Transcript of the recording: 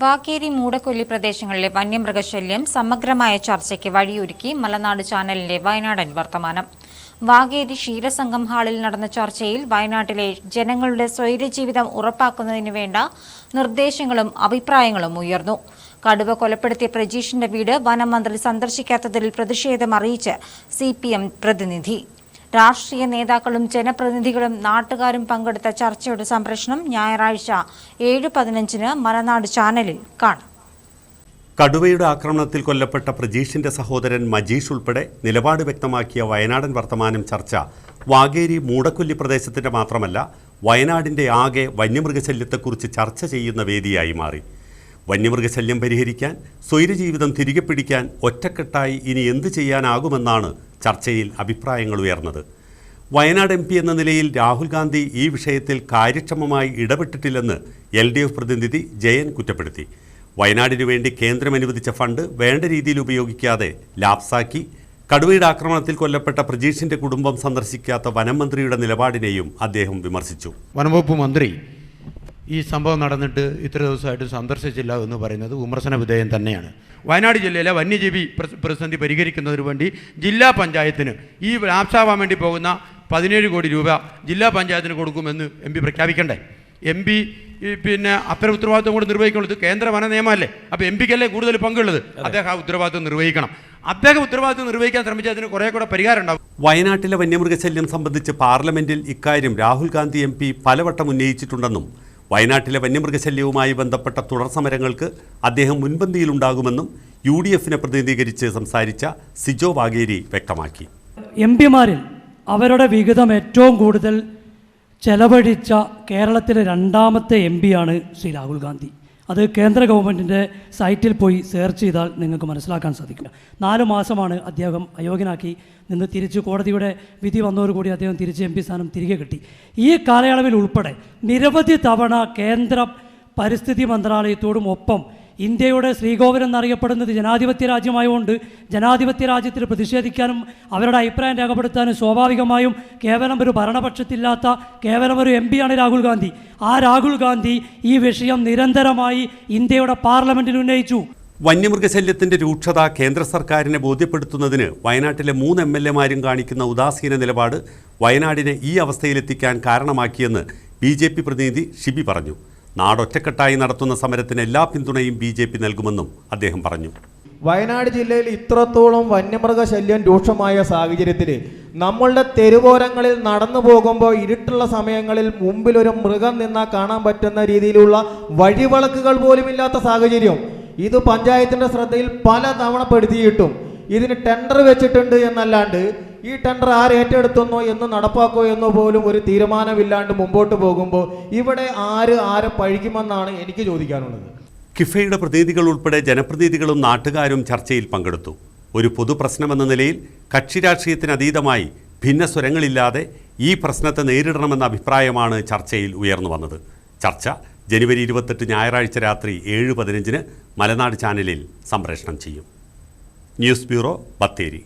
വാക്കേരി മൂടക്കൊല്ലി പ്രദേശങ്ങളിലെ വന്യമൃഗശല്യം സമഗ്രമായ ചർച്ചയ്ക്ക് വഴിയൊരുക്കി മലനാട് ചാനലിന്റെ വയനാടൻ വർത്തമാനം. വാഗേരി ക്ഷീരസംഘം ഹാളിൽ നടന്ന ചർച്ചയിൽ വയനാട്ടിലെ ജനങ്ങളുടെ സ്വൈര്യജീവിതം ഉറപ്പാക്കുന്നതിന് വേണ്ട നിർദ്ദേശങ്ങളും അഭിപ്രായങ്ങളും ഉയർന്നു. കടുവ കൊലപ്പെടുത്തിയ പ്രജീഷിന്റെ വീട് വനമന്ത്രി സന്ദർശിക്കാത്തതിൽ പ്രതിഷേധമറിയിച്ച് സി പ്രതിനിധി. രാഷ്ട്രീയ നേതാക്കളും ജനപ്രതിനിധികളും നാട്ടുകാരും പങ്കെടുത്ത ചർച്ചയുടെ സംപ്രേഷണം ഞായറാഴ്ച ഏഴ് പതിനഞ്ചിന് മലനാട് ചാനലിൽ കാണാം. കടുവയുടെ ആക്രമണത്തിൽ കൊല്ലപ്പെട്ട പ്രജീഷിന്റെ സഹോദരൻ മജീഷ് ഉൾപ്പെടെ നിലപാട് വ്യക്തമാക്കിയ വയനാടൻ വർത്തമാനം ചർച്ച വാഗേരി മൂടക്കൊല്ലി പ്രദേശത്തിന്റെ മാത്രമല്ല വയനാടിന്റെ ആകെ വന്യമൃഗശല്യത്തെക്കുറിച്ച് ചർച്ച ചെയ്യുന്ന വേദിയായി മാറി. വന്യമൃഗശല്യം പരിഹരിക്കാൻ സ്വൈരജീവിതം തിരികെ പിടിക്കാൻ ഒറ്റക്കെട്ടായി ഇനി എന്ത് ചെയ്യാനാകുമെന്നാണ് ചർച്ചയിൽ അഭിപ്രായങ്ങൾ ഉയർന്നത്. വയനാട് എം പി എന്ന നിലയിൽ രാഹുൽ ഗാന്ധി ഈ വിഷയത്തിൽ കാര്യക്ഷമമായി ഇടപെട്ടിട്ടില്ലെന്ന് എൽ ഡി എഫ് പ്രതിനിധി ജയൻ കുറ്റപ്പെടുത്തി. വയനാടിനു വേണ്ടി കേന്ദ്രം അനുവദിച്ച ഫണ്ട് വേണ്ട രീതിയിൽ ഉപയോഗിക്കാതെ ലാപ്സാക്കി കടുവയുടെ ആക്രമണത്തിൽ കൊല്ലപ്പെട്ട പ്രജീഷിന്റെ കുടുംബം സന്ദർശിക്കാത്ത വനം മന്ത്രിയുടെ നിലപാടിനെയും അദ്ദേഹം വിമർശിച്ചു. വനംവകുപ്പ് മന്ത്രി ഈ സംഭവം നടന്നിട്ട് ഇത്ര ദിവസമായിട്ട് സന്ദർശിച്ചില്ല എന്ന് പറയുന്നത് വിമർശന വിധേയം തന്നെയാണ്. വയനാട് ജില്ലയിലെ വന്യജീവി പ്ര- പ്രതിസന്ധി പരിഹരിക്കുന്നതിന് വേണ്ടി ജില്ലാ പഞ്ചായത്തിന് ഈ ലാപ്സാവാൻ വേണ്ടി പോകുന്ന പതിനേഴ് കോടി രൂപ ജില്ലാ പഞ്ചായത്തിന് കൊടുക്കുമെന്ന് എം പി പ്രഖ്യാപിക്കണ്ടേ? എം പി പിന്നെ അത്തരം ഉത്തരവാദിത്വം കൂടെ നിർവഹിക്കുള്ളത് കേന്ദ്ര വന നിയമമല്ലേ അപ്പോൾ എം പിക്കല്ലേ കൂടുതൽ പങ്കുള്ളത്? അദ്ദേഹം ആ ഉത്തരവാദിത്വം നിർവഹിക്കണം. അദ്ദേഹം ഉത്തരവാദിത്വം നിർവഹിക്കാൻ ശ്രമിച്ചതിന് കുറേ കൂടെ പരിഹാരം ഉണ്ടാവും. വയനാട്ടിലെ വന്യമൃഗശല്യം സംബന്ധിച്ച് പാർലമെന്റിൽ ഇക്കാര്യം രാഹുൽ ഗാന്ധി എം പി പലവട്ടം ഉന്നയിച്ചിട്ടുണ്ടെന്നും വയനാട്ടിലെ വന്യമൃഗശല്യവുമായി ബന്ധപ്പെട്ട തുടർ സമരങ്ങൾക്ക് അദ്ദേഹം മുൻപന്തിയിലുണ്ടാകുമെന്നും യു ഡി എഫിനെ പ്രതിനിധീകരിച്ച് സംസാരിച്ച സിജോ വാഗേരി വ്യക്തമാക്കി. എം പിമാരിൽ അവരുടെ വിഹിതം ഏറ്റവും കൂടുതൽ ചെലവഴിച്ച കേരളത്തിലെ രണ്ടാമത്തെ എം പിയാണ് ശ്രീ രാഹുൽ ഗാന്ധി. അത് കേന്ദ്ര ഗവൺമെന്റിന്റെ സൈറ്റിൽ പോയി സെർച്ച് ചെയ്താൽ നിങ്ങൾക്ക് മനസ്സിലാക്കാൻ സാധിക്കും. നാല് മാസമാണ് അദ്ദേഹം അയോഗ്യനാക്കി നിന്ന് തിരിച്ച് കോടതിയുടെ വിധി വന്നതോടുകൂടി അദ്ദേഹം തിരിച്ച് എം പി സ്ഥാനം തിരികെ കിട്ടി. ഈ കാലയളവിൽ ഉൾപ്പെടെ നിരവധി തവണ കേന്ദ്ര പരിസ്ഥിതി മന്ത്രാലയത്തോടും ഒപ്പം ഇന്ത്യയുടെ ശ്രീകോവിലം എന്നറിയപ്പെടുന്നത് ജനാധിപത്യ രാജ്യമായതുകൊണ്ട് ജനാധിപത്യ രാജ്യത്തിൽ പ്രതിഷേധിക്കാനും അവരുടെ അഭിപ്രായം രേഖപ്പെടുത്താനും സ്വാഭാവികമായും കേവലം ഒരു ഭരണപക്ഷത്തില്ലാത്ത കേവലം ഒരു എം പിയാണ് രാഹുൽ ഗാന്ധി. ആ രാഹുൽ ഗാന്ധി ഈ വിഷയം നിരന്തരമായി ഇന്ത്യയുടെ പാർലമെന്റിൽ ഉന്നയിച്ചു. വന്യമൃഗശല്യത്തിന്റെ രൂക്ഷത കേന്ദ്ര സർക്കാരിനെ ബോധ്യപ്പെടുത്തുന്നതിന് വയനാട്ടിലെ മൂന്ന് എം എൽ എമാരും കാണിക്കുന്ന ഉദാസീന നിലപാട് വയനാടിനെ ഈ അവസ്ഥയിലെത്തിക്കാൻ കാരണമാക്കിയെന്ന് ബി ജെ പി പ്രതിനിധി ഷിബി പറഞ്ഞു. നാടൊറ്റക്കെട്ടായി നടത്തുന്ന സമരത്തിന് എല്ലാ പിന്തുണയും ബി ജെ പി നൽകുമെന്നും അദ്ദേഹം പറഞ്ഞു. വയനാട് ജില്ലയിൽ ഇത്രത്തോളം വന്യമൃഗശല്യം രൂക്ഷമായ സാഹചര്യത്തിൽ നമ്മളുടെ തെരുവോരങ്ങളിൽ നടന്നു പോകുമ്പോൾ ഇരുട്ടുള്ള സമയങ്ങളിൽ മുമ്പിൽ ഒരു മൃഗം നിന്നാൽ കാണാൻ പറ്റുന്ന രീതിയിലുള്ള വഴിവിളക്കുകൾ പോലും ഇല്ലാത്ത സാഹചര്യം ഇത് പഞ്ചായത്തിന്റെ ശ്രദ്ധയിൽ പല തവണ പെടുത്തിയിട്ടും ഇതിന് ടെൻഡർ വെച്ചിട്ടുണ്ട് എന്നല്ലാണ്ട് ഈ ടെൻഡർ ആര് ഏറ്റെടുത്തുന്നോ എന്ന് നടപ്പാക്കോ എന്നോ പോലും ഒരു തീരുമാനമില്ലാണ്ട് മുമ്പോട്ട് പോകുമ്പോൾ ഇവിടെ ആര് ആരെ പഴിക്കുമെന്നാണ് എനിക്ക് ചോദിക്കാനുള്ളത്. കിഫയുടെ പ്രതിനിധികൾ ഉൾപ്പെടെ ജനപ്രതിനിധികളും നാട്ടുകാരും ചർച്ചയിൽ പങ്കെടുത്തു. ഒരു പൊതുപ്രശ്നമെന്ന നിലയിൽ കക്ഷി രാഷ്ട്രീയത്തിന് അതീതമായി ഭിന്ന സ്വരങ്ങളില്ലാതെ ഈ പ്രശ്നത്തെ നേരിടണമെന്ന അഭിപ്രായമാണ് ചർച്ചയിൽ ഉയർന്നു വന്നത്. ചർച്ച ജനുവരി ഇരുപത്തെട്ട് ഞായറാഴ്ച രാത്രി ഏഴ് പതിനഞ്ചിന് മലനാട് ചാനലിൽ സംപ്രേഷണം ചെയ്യും. News bureau Bathery.